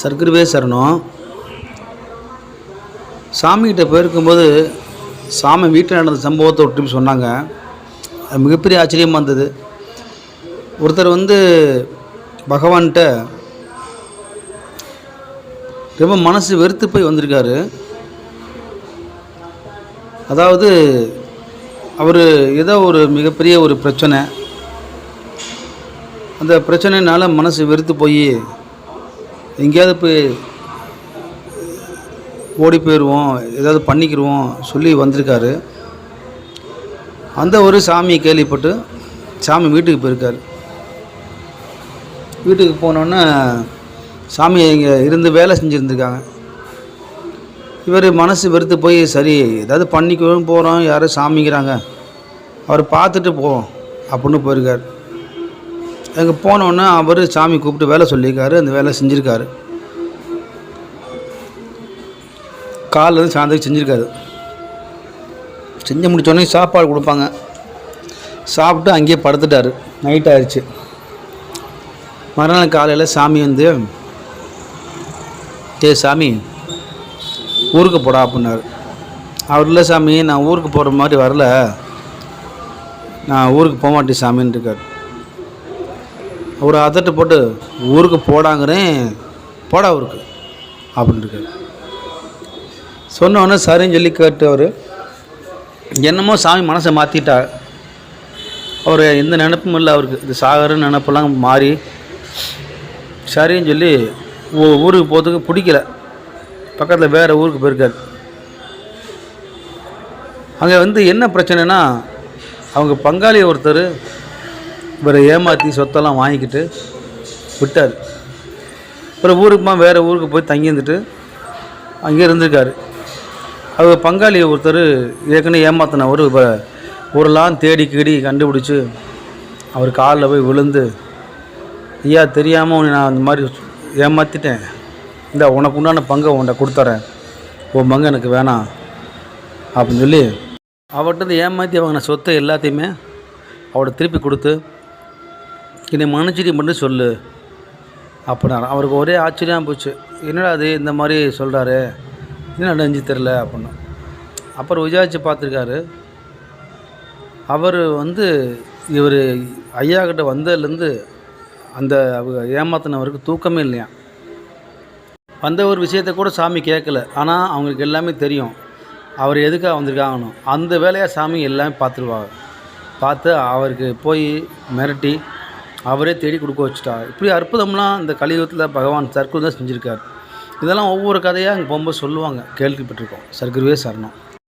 சர்க்குருவே சரணம். சாமிகிட்ட போயிருக்கும்போது சாமி வீட்டில் நடந்த சம்பவத்தை ஒரு ட்ரிப் சொன்னாங்க. அது மிகப்பெரிய ஆச்சரியமாக இருந்தது. ஒருத்தர் வந்து பகவான்கிட்ட ரொம்ப மனசு வெறுத்து போய் வந்திருக்காரு. அதாவது அவர் ஏதோ ஒரு மிகப்பெரிய ஒரு பிரச்சனை. அந்த பிரச்சனைனால மனசு வெறுத்து போய் எங்கேயாவது போய் ஓடி போயிடுவோம் ஏதாவது பண்ணிக்கிடுவோம் சொல்லி வந்திருக்காரு. அந்த ஒரு சாமியை கேள்விப்பட்டு சாமி வீட்டுக்கு போயிருக்கார். வீட்டுக்கு போனோன்னே சாமி இங்கே இருந்து வேலை செஞ்சுருந்துருக்காங்க. இவர் மனசு வெறுத்து போய் சரி ஏதாவது பண்ணிக்கவும் போகிறோம் யாரும் சாமிங்கிறாங்க. அவர் பார்த்துட்டு போவோம் அப்படின்னு போயிருக்கார். அங்கே போனோன்னே அவர் சாமி கூப்பிட்டு வேலை சொல்லியிருக்காரு அந்த வேலை செஞ்சுருக்காரு. காலில் இருந்து சாயந்தரம் செஞ்சுருக்காரு. செஞ்சு முடித்தோடனே சாப்பாடு கொடுப்பாங்க. சாப்பிட்டு அங்கேயே படுத்துட்டாரு. நைட் ஆயிடுச்சு. மறுநாள் காலையில் சாமி வந்து ஏ சாமி ஊருக்கு போடா அப்படின்னாரு. அவர் இல்லை சாமி நான் ஊருக்கு போகிற மாதிரி வரல. நான் ஊருக்கு போக மாட்டேன் சாமின்னு இருக்கார் அவர் அதட்டு போட்டு ஊருக்கு போடாங்கிறேன் போடா ஊருக்கு அப்படின்ட்டு சொன்னோன்னே சரின்னு சொல்லி கேட்டு அவர் என்னமோ சாமி மனசை மாற்றிட்டார் அவர் எந்த நினப்பும் இல்லை அவருக்கு. இந்த சாகரன்னு நினப்பெல்லாம் மாறி சரின்னு சொல்லி ஊருக்கு போகிறதுக்கு பிடிக்கல. பக்கத்தில் வேறு ஊருக்கு போயிருக்காரு. அங்கே வந்து என்ன பிரச்சனைனா அவங்க பங்காளி ஒருத்தர் இவரை ஏமாற்றி சொத்தெல்லாம் வாங்கிக்கிட்டு விட்டார். அப்புறம் ஊருக்குமா வேறு ஊருக்கு போய் தங்கியிருந்துட்டு அங்கே இருந்திருக்காரு. அவர் பங்காளி ஒருத்தர் ஏற்கனவே ஏமாத்தினவர். இப்போ ஊரெல்லாம் தேடி கீடி கண்டுபிடிச்சி அவர் காலில் போய் விழுந்து ஐயா தெரியாமல் உன்னை நான் அந்த மாதிரி ஏமாற்றிட்டேன் இந்த உனக்கு உண்டான பங்கை உன்கிட்ட கொடுத்துறேன். உன் பங்கு எனக்கு வேணாம். அப்படின்னு சொல்லி அவர்கிட்ட ஏமாற்றி வாங்கின சொத்தை எல்லாத்தையுமே அவட திருப்பி கொடுத்து என்னை மன்னிச்சிட்டு மட்டும் சொல்லு. அப்படின்னாரு. அவருக்கு ஒரே ஆச்சரியம் போச்சு. என்னடா அது இந்த மாதிரி சொல்கிறாரு என்ன நெஞ்சு தெரில அப்படின்னு. அப்புறம் விசாரித்து பார்த்துருக்காரு. அவர் வந்து இவர் ஐயா கிட்ட வந்ததுலேருந்து அந்த ஏமாத்தினவருக்கு தூக்கமே இல்லையா? வந்த ஒரு விஷயத்தை கூட சாமி கேட்கல. ஆனால் அவங்களுக்கு எல்லாமே தெரியும். அவர் எதுக்காக வந்திருக்காங்கன்னு. அந்த வேலையாக சாமி எல்லாமே பார்த்துருவாங்க. பார்த்து அவருக்கு போய் மிரட்டி அவரே தேடி கொடுக்க வச்சுட்டார் இப்படி அற்புதம்லாம் இந்த கலியுகத்தில் பகவான் சர்க்குரு தான் செஞ்சுருக்கார். இதெல்லாம் ஒவ்வொரு கதையாக அங்கே போகும்போது சொல்லுவாங்க கேள்விப்பட்டிருக்கோம். சர்க்குருவே சரணம்.